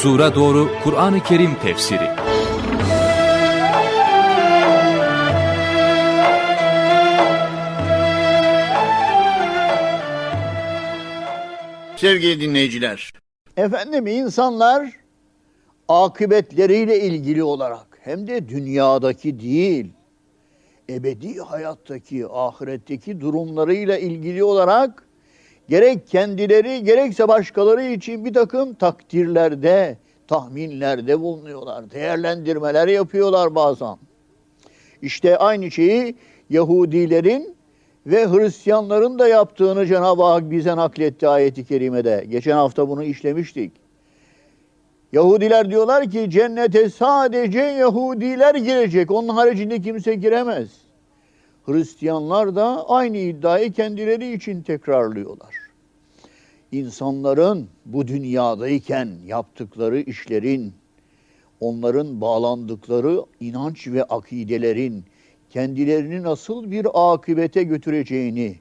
Huzura Doğru Kur'an-ı Kerim Tefsiri. Sevgili dinleyiciler, Efendim insanlar akıbetleriyle ilgili olarak hem de dünyadaki değil, ebedi hayattaki, ahiretteki durumlarıyla ilgili olarak gerek kendileri gerekse başkaları için bir takım takdirlerde, tahminlerde bulunuyorlar. Değerlendirmeler yapıyorlar bazen. İşte aynı şeyi Yahudilerin ve Hristiyanların da yaptığını Cenab-ı Hak bize nakletti ayeti kerimede. Geçen hafta bunu işlemiştik. Yahudiler diyorlar ki cennete sadece Yahudiler girecek. Onun haricinde kimse giremez. Hristiyanlar da aynı iddiayı kendileri için tekrarlıyorlar. İnsanların bu dünyadayken yaptıkları işlerin, onların bağlandıkları inanç ve akidelerin kendilerini nasıl bir akıbete götüreceğini,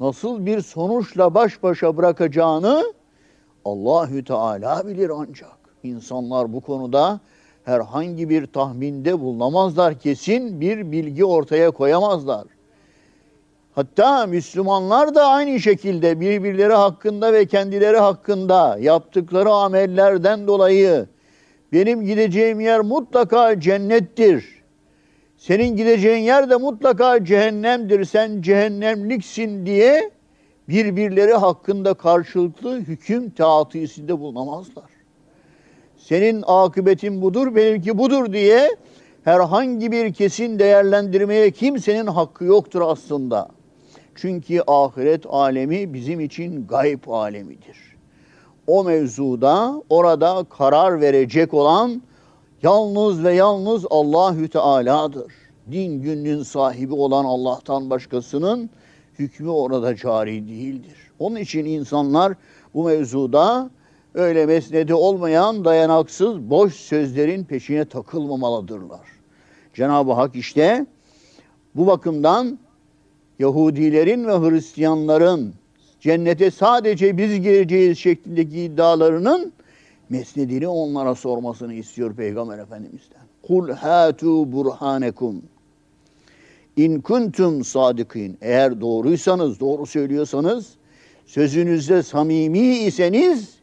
nasıl bir sonuçla baş başa bırakacağını Allahü Teala bilir ancak. İnsanlar bu konuda herhangi bir tahminde bulunamazlar, kesin bir bilgi ortaya koyamazlar. Hatta Müslümanlar da aynı şekilde birbirleri hakkında ve kendileri hakkında yaptıkları amellerden dolayı benim gideceğim yer mutlaka cennettir. Senin gideceğin yer de mutlaka cehennemdir. Sen cehennemliksin diye birbirleri hakkında karşılıklı hüküm taatisinde bulunamazlar. Senin akıbetin budur, benimki budur diye herhangi bir kesin değerlendirmeye kimsenin hakkı yoktur aslında. Çünkü ahiret alemi bizim için gayb alemidir. O mevzuda orada karar verecek olan yalnız ve yalnız Allahü Teala'dır. Din günün sahibi olan Allah'tan başkasının hükmü orada cari değildir. Onun için insanlar bu mevzuda öyle mesnedi olmayan dayanaksız boş sözlerin peşine takılmamalıdırlar. Cenab-ı Hak işte bu bakımdan Yahudilerin ve Hristiyanların cennete sadece biz gireceğiz şeklindeki iddialarının mesnedini onlara sormasını istiyor Peygamber Efendimiz'den. Kul hatu burhanekum. İn kuntum sadikin. Eğer doğruysanız, doğru söylüyorsanız, sözünüzde samimi iseniz,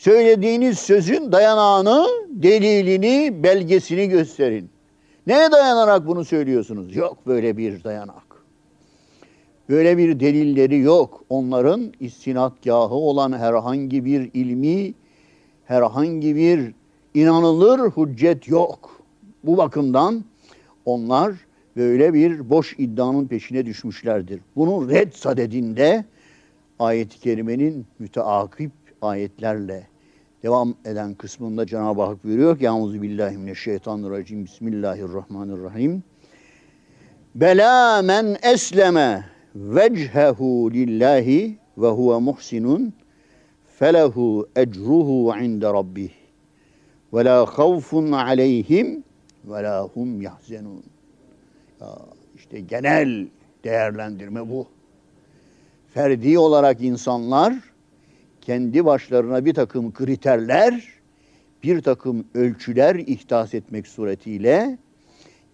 söylediğiniz sözün dayanağını, delilini, belgesini gösterin. Neye dayanarak bunu söylüyorsunuz? Yok böyle bir dayanak. Böyle bir delilleri yok. Onların istinadgahı olan herhangi bir ilmi, herhangi bir inanılır hüccet yok. Bu bakımdan onlar böyle bir boş iddianın peşine düşmüşlerdir. Bunu red sadedinde ayet-i kerimenin müteakip ayetlerle devam eden kısmında Cenab-ı Hak buyuruyor ki Euzu billahi mineşşeytanirracim Bismillahirrahmanirrahim. Bela men esleme vechehu lillahi ve huve muhsinun felehu ecruhu inde rabbih ve la havfun aleyhim ve la hum yahzenun. Ya işte genel değerlendirme bu. Ferdi olarak insanlar kendi başlarına bir takım kriterler, bir takım ölçüler ihdas etmek suretiyle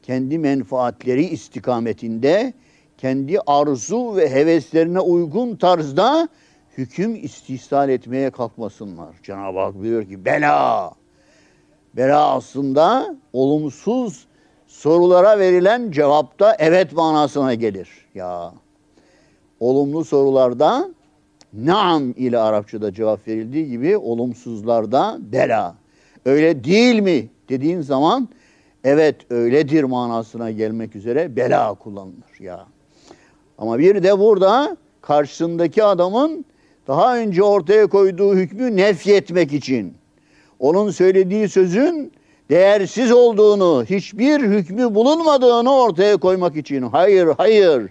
kendi menfaatleri istikametinde kendi arzu ve heveslerine uygun tarzda hüküm istihsal etmeye kalkmasınlar. Cenab-ı Hak buyuruyor ki bela. Bela aslında olumsuz sorulara verilen cevapta evet manasına gelir. Ya olumlu sorularda naam ile Arapçada cevap verildiği gibi olumsuzlarda bela. Öyle değil mi dediğin zaman evet öyledir manasına gelmek üzere bela kullanılır ya. Ama bir de burada karşısındaki adamın daha önce ortaya koyduğu hükmü nefyetmek için onun söylediği sözün değersiz olduğunu, hiçbir hükmü bulunmadığını ortaya koymak için. Hayır, hayır.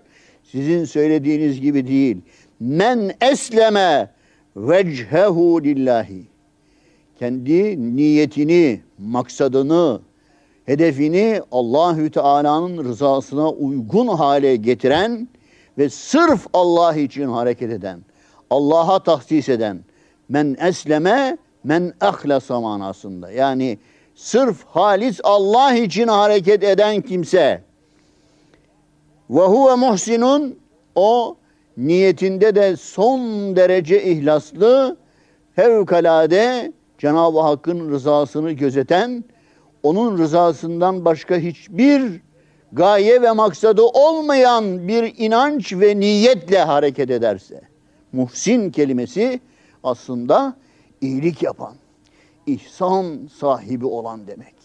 Sizin söylediğiniz gibi değil. Men esleme vechehu lillahi. Kendi niyetini, maksadını, hedefini Allahü Teala'nın rızasına uygun hale getiren ve sırf Allah için hareket eden, Allah'a tahsis eden men esleme Men ahlasa manasında. Yani sırf halis Allah için hareket eden kimse. Ve huve muhsinun o niyetinde de son derece ihlaslı, fevkalade Cenab-ı Hakk'ın rızasını gözeten, onun rızasından başka hiçbir gaye ve maksadı olmayan bir inanç ve niyetle hareket ederse. Muhsin kelimesi aslında iyilik yapan, ihsan sahibi olan demek.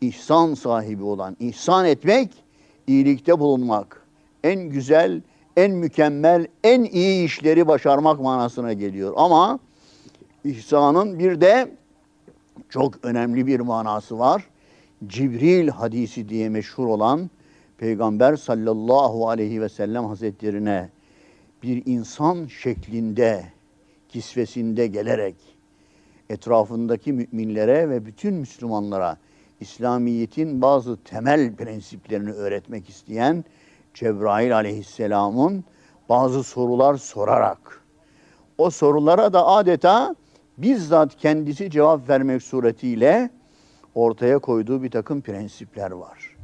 İhsan sahibi olan, ihsan etmek, iyilikte bulunmak. En güzel, en mükemmel, en iyi işleri başarmak manasına geliyor. Ama ihsanın bir de çok önemli bir manası var. Cibril hadisi diye meşhur olan Peygamber sallallahu aleyhi ve sellem hazretlerine bir insan şeklinde, kisvesinde gelerek etrafındaki müminlere ve bütün Müslümanlara İslamiyet'in bazı temel prensiplerini öğretmek isteyen Cebrail aleyhisselamın bazı sorular sorarak o sorulara da adeta bizzat kendisi cevap vermek suretiyle ortaya koyduğu bir takım prensipler var.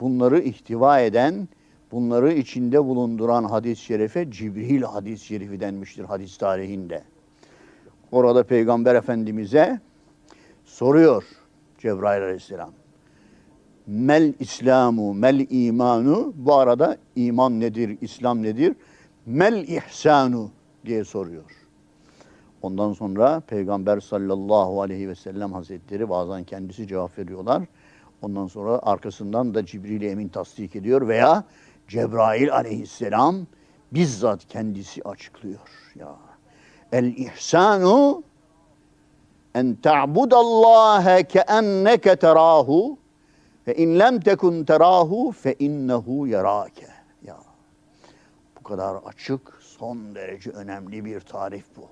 Bunları ihtiva eden, bunları içinde bulunduran hadis-i şerife Cibril hadis-i şerifi denmiştir hadis tarihinde. Orada Peygamber Efendimiz'e soruyor Cebrail aleyhisselam. Mel İslamu, mel imanu. Bu arada iman nedir, İslam nedir? Mel ihsanu diye soruyor. Ondan sonra Peygamber sallallahu aleyhi ve sellem hazretleri bazen kendisi cevap veriyorlar. Ondan sonra arkasından da Cibril Emin tasdik ediyor veya Cebrail aleyhisselam bizzat kendisi açıklıyor. Ya el ihsanu en ta'budallaha keenneke terahu ve in lem tekun terahu fe innehu yarake. Ya bu kadar açık, son derece önemli bir tarif bu.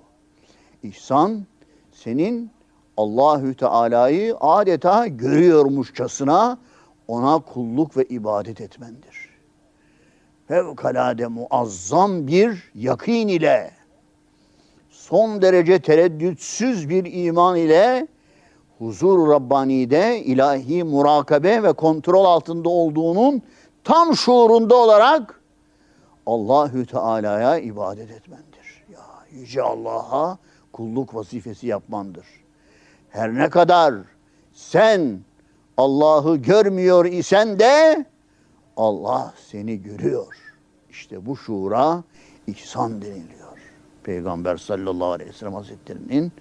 İhsan senin Allahü Teala'yı adeta görüyormuşçasına ona kulluk ve ibadet etmendir. Fevkalade muazzam bir yakin ile son derece tereddütsüz bir iman ile huzur Rabbani'de ilahi murakabe ve kontrol altında olduğunun tam şuurunda olarak Allahü Teala'ya ibadet etmendir. Ya yüce Allah'a kulluk vazifesi yapmandır. Her ne kadar sen Allah'ı görmüyor isen de Allah seni görüyor. İşte bu şuura ihsan deniliyor. Peygamber sallallahu aleyhi ve sellem hazretlerinin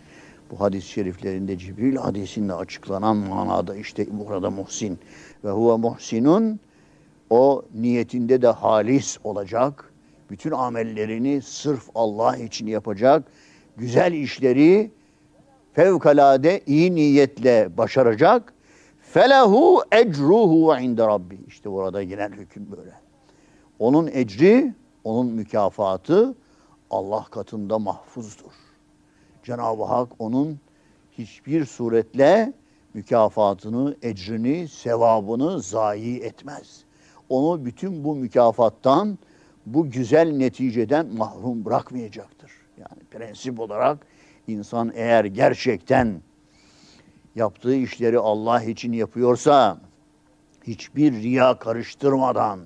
bu hadis-i şeriflerinde Cibril hadisinde açıklanan manada işte burada muhsin ve huve muhsinun o niyetinde de halis olacak. Bütün amellerini sırf Allah için yapacak. Güzel işleri fevkalade iyi niyetle başaracak. Felehu ecruhu inde rabbi. İşte burada genel hüküm böyle. Onun ecri, onun mükafatı Allah katında mahfuzdur. Cenab-ı Hak onun hiçbir suretle mükafatını, ecrini, sevabını zayi etmez. Onu bütün bu mükafattan, bu güzel neticeden mahrum bırakmayacaktır. Yani prensip olarak insan eğer gerçekten yaptığı işleri Allah için yapıyorsa, hiçbir riya karıştırmadan,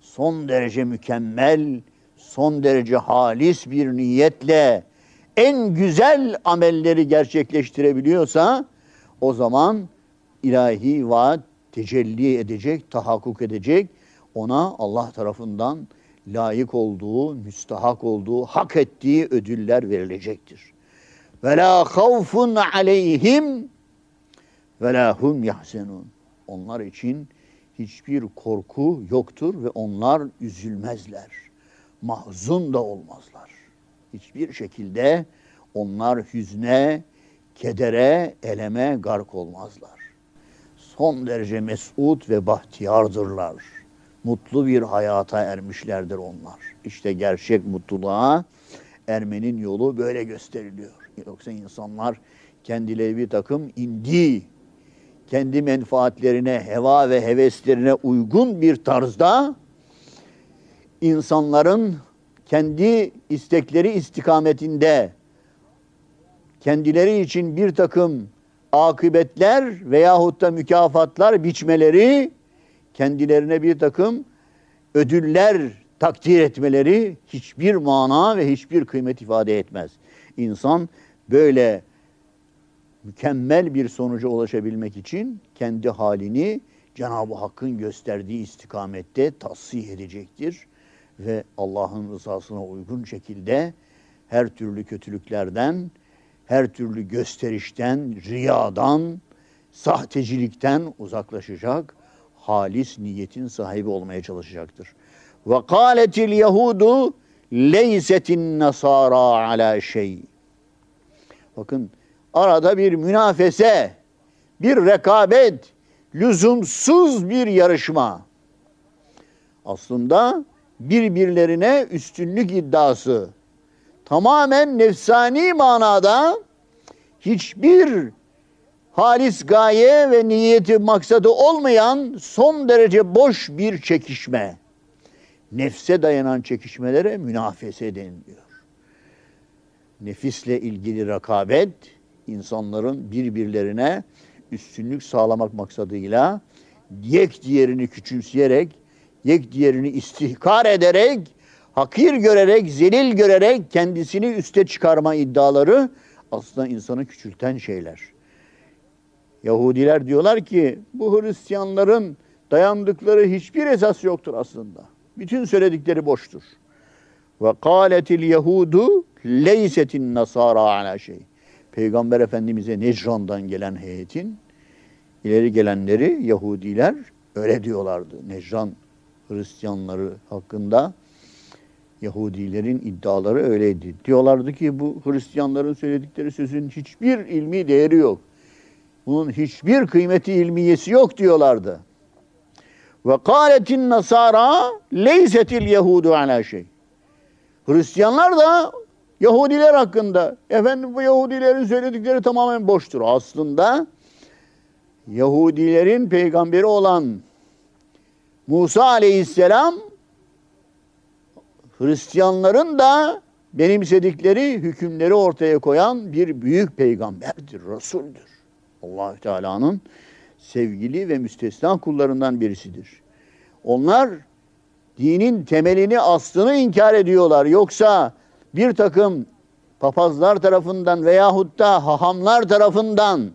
son derece mükemmel, son derece halis bir niyetle en güzel amelleri gerçekleştirebiliyorsa o zaman ilahi vaat tecelli edecek, tahakkuk edecek. Ona Allah tarafından layık olduğu, müstahak olduğu, hak ettiği ödüller verilecektir. Ve la havfun aleyhim ve la hum yahzenun. Onlar için hiçbir korku yoktur ve onlar üzülmezler. Mahzun da olmazlar. Hiçbir şekilde onlar hüzne, kedere, eleme gark olmazlar. Son derece mesut ve bahtiyardırlar. Mutlu bir hayata ermişlerdir onlar. İşte gerçek mutluluğa ermenin yolu böyle gösteriliyor. Yoksa insanlar kendileri bir takım indi, kendi menfaatlerine, heva ve heveslerine uygun bir tarzda insanların kendi istekleri istikametinde kendileri için bir takım akıbetler veyahut da mükafatlar biçmeleri, kendilerine bir takım ödüller takdir etmeleri hiçbir mana ve hiçbir kıymet ifade etmez. İnsan böyle mükemmel bir sonuca ulaşabilmek için kendi halini Cenab-ı Hakk'ın gösterdiği istikamette tasih edecektir ve Allah'ın rızasına uygun şekilde her türlü kötülüklerden, her türlü gösterişten, riyadan, sahtecilikten uzaklaşacak, halis niyetin sahibi olmaya çalışacaktır. Ve kâletil yehudu leysetin nasara ala şey. Bakın arada bir münafese, bir rekabet, lüzumsuz bir yarışma. Aslında birbirlerine üstünlük iddiası. Tamamen nefsani manada hiçbir halis gaye ve niyeti maksadı olmayan son derece boş bir çekişme. Nefse dayanan çekişmelere münafese deniliyor. Nefisle ilgili rekabet insanların birbirlerine üstünlük sağlamak maksadıyla yek diğerini küçümseyerek, yek diğerini istihkar ederek, hakir görerek, zelil görerek kendisini üste çıkarma iddiaları aslında insanı küçülten şeyler. Yahudiler diyorlar ki bu Hristiyanların dayandıkları hiçbir esas yoktur aslında. Bütün söyledikleri boştur. Ve kâletil yehudu leysetin nasara ala şey. Peygamber Efendimiz'e Necran'dan gelen heyetin ileri gelenleri Yahudiler öyle diyorlardı. Necran Hristiyanları hakkında Yahudilerin iddiaları öyleydi. Diyorlardı ki bu Hristiyanların söyledikleri sözün hiçbir ilmi değeri yok. Bunun hiçbir kıymeti ilmiyesi yok diyorlardı. Ve kâletin nasara leysetil yehudu ala şey. Hristiyanlar da Yahudiler hakkında efendim bu Yahudilerin söyledikleri tamamen boştur. Aslında Yahudilerin peygamberi olan Musa aleyhisselam Hristiyanların da benimsedikleri hükümleri ortaya koyan bir büyük peygamberdir, Resul'dür. Allahü Teala'nın sevgili ve müstesna kullarından birisidir. Onlar dinin temelini, aslını inkar ediyorlar. Yoksa bir takım papazlar tarafından veyahut da hahamlar tarafından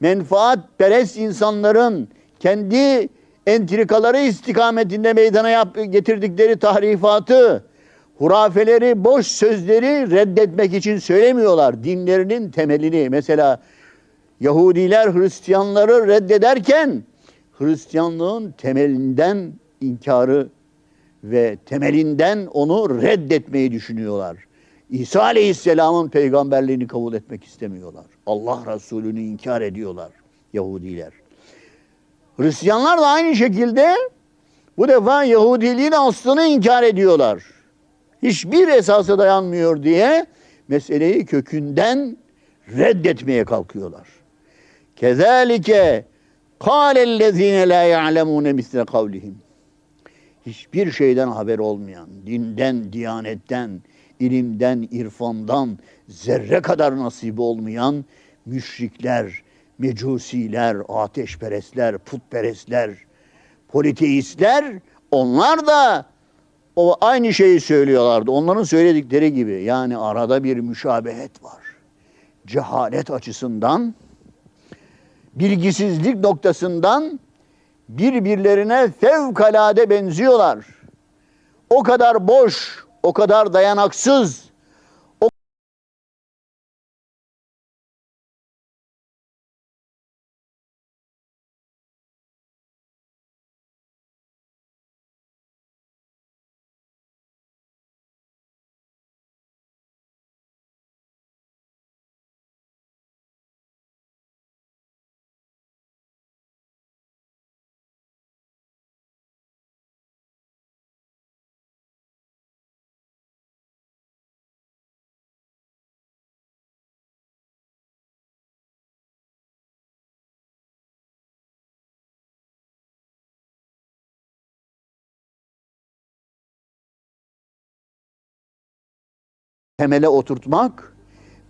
menfaat perest insanların kendi entrikaları istikametinde meydana yap, getirdikleri tahrifatı, hurafeleri, boş sözleri reddetmek için söylemiyorlar. Dinlerinin temelini mesela Yahudiler Hristiyanları reddederken Hristiyanlığın temelinden inkarı ve temelinden onu reddetmeyi düşünüyorlar. İsa Aleyhisselam'ın peygamberliğini kabul etmek istemiyorlar. Allah Resulü'nü inkar ediyorlar Yahudiler. Hristiyanlar da aynı şekilde bu defa Yahudiliğin aslını inkar ediyorlar. Hiçbir esasa dayanmıyor diye meseleyi kökünden reddetmeye kalkıyorlar. Kezalike kâlellezîne lâ ya'lemûne misle kavlihim. Hiçbir şeyden haber olmayan, dinden, diyanetten, ilimden, irfandan zerre kadar nasibi olmayan müşrikler, mecusiler, ateşperestler, putperestler, politeistler onlar da o aynı şeyi söylüyorlardı. Onların söyledikleri gibi yani arada bir müşabehet var. Cehalet açısından, bilgisizlik noktasından birbirlerine fevkalade benziyorlar. O kadar boş, o kadar dayanaksız, temele oturtmak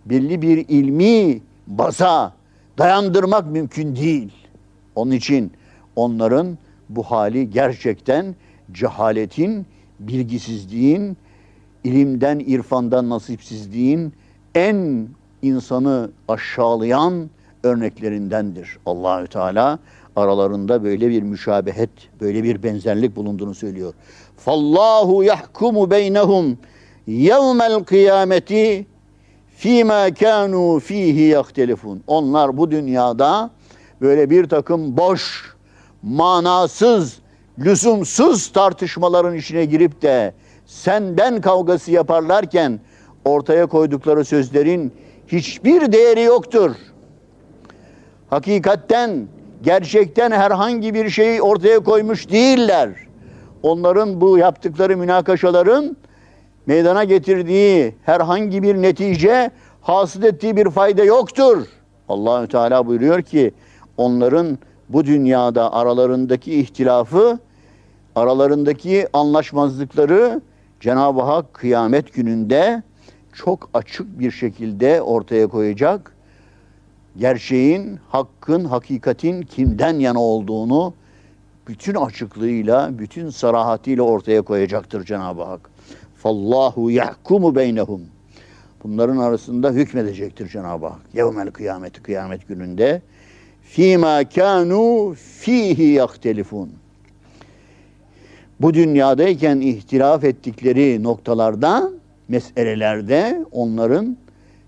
belli bir ilmi baza dayandırmak mümkün değil. Onun için onların bu hali gerçekten cehaletin, bilgisizliğin, ilimden, irfandan nasipsizliğin en insanı aşağılayan örneklerindendir. Allahü Teala aralarında böyle bir müşabehet, böyle bir benzerlik bulunduğunu söylüyor. Fallahu yahkumu beynehum yevmel kıyameti fîmâ kânû fîhî yahtelifun. Onlar bu dünyada böyle bir takım boş, manasız, lüzumsuz tartışmaların içine girip de sen ben kavgası yaparlarken ortaya koydukları sözlerin hiçbir değeri yoktur. Hakikatten, gerçekten herhangi bir şeyi ortaya koymuş değiller. Onların bu yaptıkları münakaşaların meydana getirdiği herhangi bir netice, hasıl ettiği bir fayda yoktur. Allahü Teala buyuruyor ki onların bu dünyada aralarındaki ihtilafı, aralarındaki anlaşmazlıkları Cenab-ı Hak kıyamet gününde çok açık bir şekilde ortaya koyacak. Gerçeğin, hakkın, hakikatin kimden yana olduğunu bütün açıklığıyla, bütün sarahatiyle ortaya koyacaktır Cenab-ı Hak. Fallahu yahkumu beynehum. Bunların arasında hükmedecektir Cenab-ı Hak. Yevmel kıyameti kıyamet gününde. Fîmâ kânû fîhî yahtelifun. Bu dünyadayken ihtilaf ettikleri noktalarda, meselelerde onların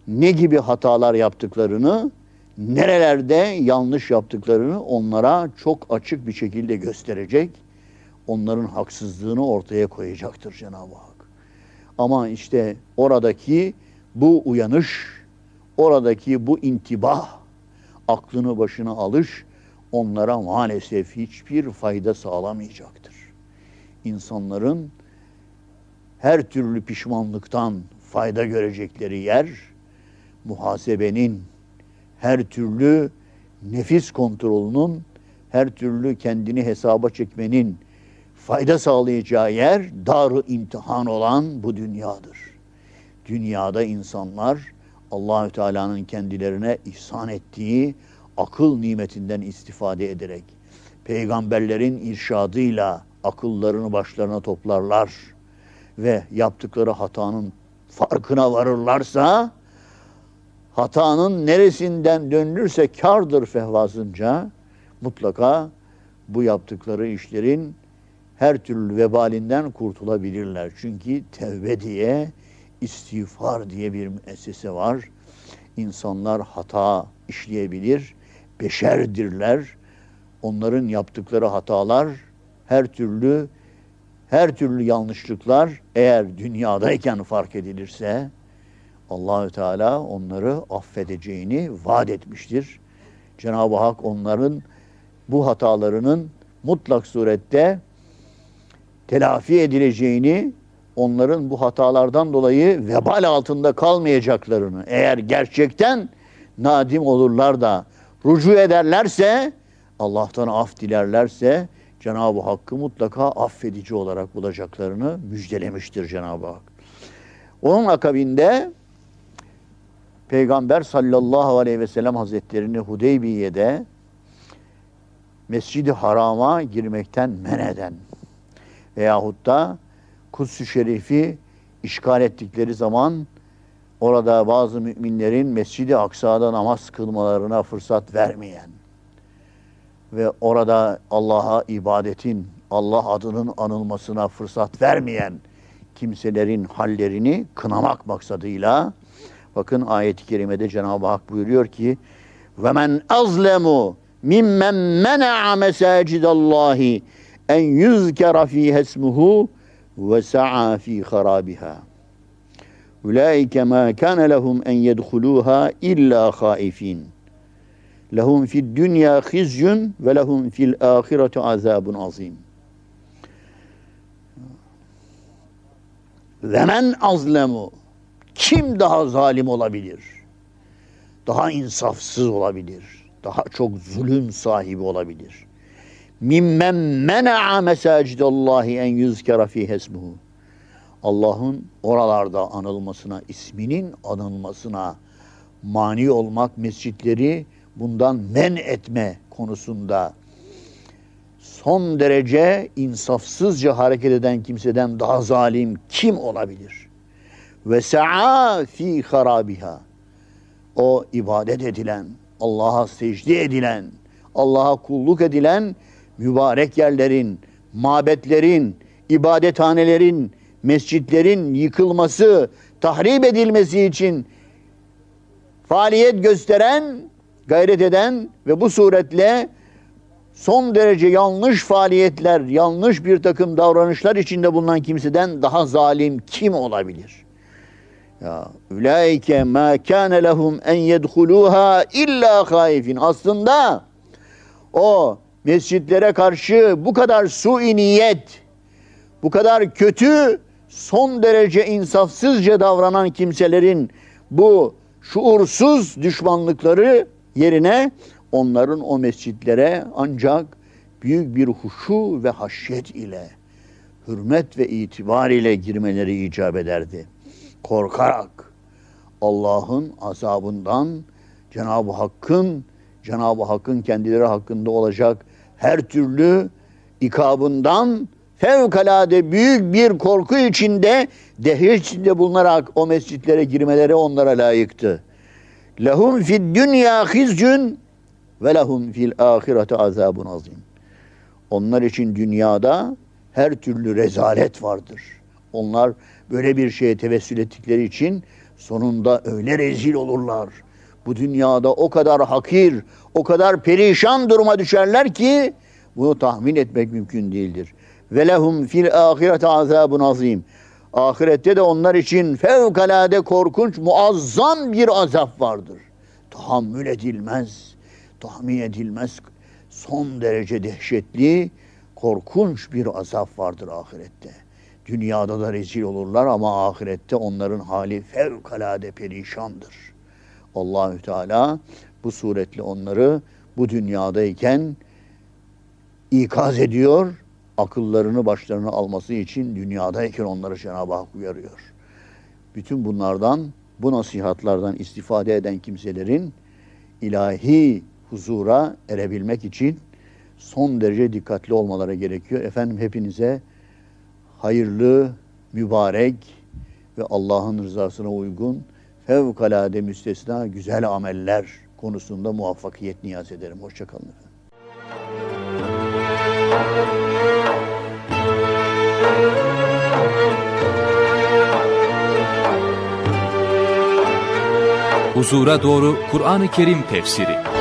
ne gibi hatalar yaptıklarını, nerelerde yanlış yaptıklarını onlara çok açık bir şekilde gösterecek. Onların haksızlığını ortaya koyacaktır Cenab-ı Hak. Ama işte oradaki bu uyanış, oradaki bu intibah, aklını başına alış onlara maalesef hiçbir fayda sağlamayacaktır. İnsanların her türlü pişmanlıktan fayda görecekleri yer, muhasebenin, her türlü nefis kontrolünün, her türlü kendini hesaba çekmenin fayda sağlayacağı yer darı imtihan olan bu dünyadır. Dünyada insanlar Allahü Teala'nın kendilerine ihsan ettiği akıl nimetinden istifade ederek peygamberlerin irşadıyla akıllarını başlarına toplarlar ve yaptıkları hatanın farkına varırlarsa hatanın neresinden dönülürse kardır fehvasınca mutlaka bu yaptıkları işlerin her türlü vebalinden kurtulabilirler. Çünkü tevbe diye, istiğfar diye bir müessese var. İnsanlar hata işleyebilir, beşerdirler. Onların yaptıkları hatalar her türlü her türlü yanlışlıklar eğer dünyadayken fark edilirse Allahü Teala onları affedeceğini vaat etmiştir. Cenab-ı Hak onların bu hatalarının mutlak surette telafi edileceğini, onların bu hatalardan dolayı vebal altında kalmayacaklarını, eğer gerçekten nadim olurlar da rucu ederlerse, Allah'tan af dilerlerse Cenab-ı Hakk'ı mutlaka affedici olarak bulacaklarını müjdelemiştir Cenab-ı Hak. Onun akabinde Peygamber sallallahu aleyhi ve sellem Hazretlerini Hudeybiye'de Mescid-i Haram'a girmekten men eden veyahut da Kuds-ı Şerif'i işgal ettikleri zaman orada bazı müminlerin Mescid-i Aksa'da namaz kılmalarına fırsat vermeyen ve orada Allah'a ibadetin, Allah adının anılmasına fırsat vermeyen kimselerin hallerini kınamak maksadıyla bakın ayet-i kerimede Cenab-ı Hak buyuruyor ki ve men azlemu mimmen mena'a mesacidallahi en yüzkera fiha ismuhu ve sa'a fi harabiha. Ulaike ma kana lehum en yedhuluha illa haifin. Lehum fid dünya khizyun ve lehum fil ahireti azabun azim. Ve men azlemu kim daha zalim olabilir? Daha insafsız olabilir. Daha çok zulüm sahibi olabilir. Mimmen mena'a mesacidallahi en yüzkera fihi ismuhu. Allah'ın oralarda anılmasına, isminin anılmasına mani olmak, mescitleri bundan men etme konusunda son derece insafsızca hareket eden kimseden daha zalim kim olabilir? Ve sa'a fi harabiha. O ibadet edilen, Allah'a secde edilen, Allah'a kulluk edilen mübarek yerlerin, mabetlerin, ibadethanelerin, mescitlerin yıkılması, tahrip edilmesi için faaliyet gösteren, gayret eden ve bu suretle son derece yanlış faaliyetler, yanlış bir takım davranışlar içinde bulunan kimseden daha zalim kim olabilir? Ya ulaike ma kana lehum en yedhuluha illa haifin. Aslında o mescitlere karşı bu kadar sui niyet, bu kadar kötü, son derece insafsızca davranan kimselerin bu şuursuz düşmanlıkları yerine onların o mescitlere ancak büyük bir huşu ve haşyet ile, hürmet ve itibar ile girmeleri icap ederdi. Korkarak Allah'ın azabından, Cenab-ı Hakk'ın, Cenab-ı Hakk'ın kendileri hakkında olacak her türlü ikabından fevkalade büyük bir korku içinde, dehşet içinde bulunarak o mescitlere girmeleri onlara layıktı. Lehum fid dünya hizcün ve lehum fil ahirete azabun azim. Onlar için dünyada her türlü rezalet vardır. Onlar böyle bir şeye tevessül ettikleri için sonunda öyle rezil olurlar. Bu dünyada o kadar hakir, o kadar perişan duruma düşerler ki bunu tahmin etmek mümkün değildir. Ve lehum fil ahirete azabun azim. Ahirette de onlar için fevkalade korkunç, muazzam bir azap vardır. Tahammül edilmez, tahmin edilmez, son derece dehşetli, korkunç bir azap vardır ahirette. Dünyada da rezil olurlar ama ahirette onların hali fevkalade perişandır. Allahü Teala bu suretle onları bu dünyadayken ikaz ediyor. Akıllarını başlarına alması için dünyadayken onları Cenab-ı Hak uyarıyor. Bütün bunlardan, bu nasihatlardan istifade eden kimselerin ilahi huzura erebilmek için son derece dikkatli olmaları gerekiyor. Efendim hepinize hayırlı, mübarek ve Allah'ın rızasına uygun fevkalade müstesna güzel ameller konusunda muvaffakiyet niyaz ederim. Hoşçakalın efendim. Huzura doğru Kur'an-ı Kerim tefsiri